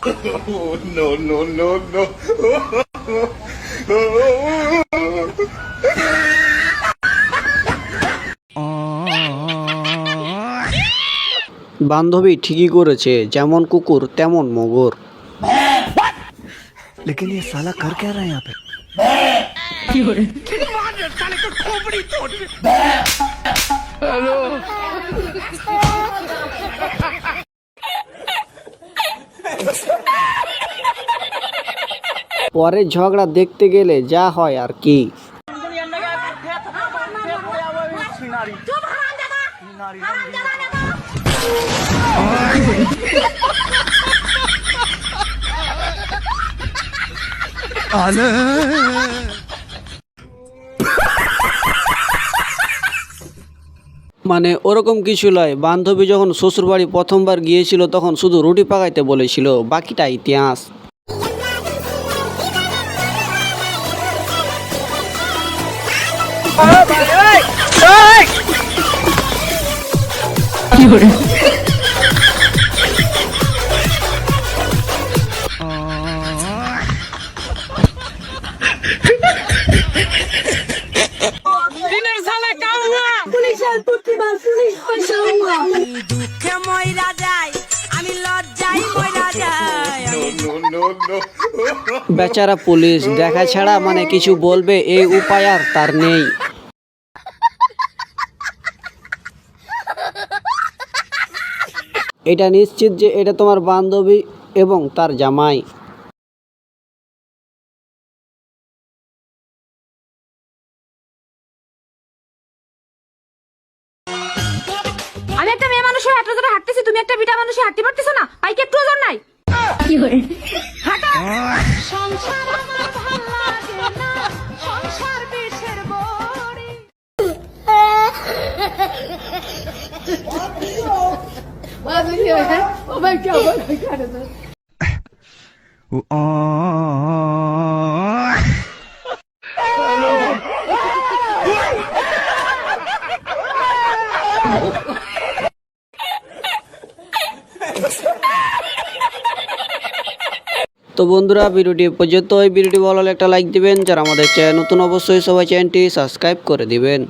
Oh, no, no, no, no. বান্ধবী ঠিকই করেছে যেমন কুকুর তেমন মগর लेकिन ये साला कर क्या रहा है यहाँ पे পরের ঝগড়া দেখতে গেলে যা হয় আর কি। মানে ওরকম কিছু নয় বান্ধবী যখন শ্বশুরবাড়ি প্রথমবার গিয়েছিল, তখন শুধু রুটি পাকাইতে বলেছিল, বাকিটা ইতিহাস। দুঃখে ময়রা যায় আমি লজ্জায় ময়রা. বেচারা পুলিশ দেখা ছাড়া মানে কিছু বলবে এই উপায় আর তার নেই। এটা নিশ্চিত যে এটা তোমার বান্ধবী এবং তার জামাই। আমি একটা মেয়ে মানুষ হয়ে এত জোরে হাঁটতেছি তুমি একটা বিটা মানুষ হয়ে হাঁটতে পারতেছো না? পাইকে একটু ওজন নাই। সংসার আমার ভালো লাগে না সংসার বিষের বড়ি। তো বন্ধুরা, ভিডিওটি পর্যন্ত এই ভিডিওটি ভালো লাগলে একটা লাইক দিবেন। যারা আমাদের চ্যানেল নতুন, অবশ্যই সবাই চ্যানেলটি সাবস্ক্রাইব করে দিবেন।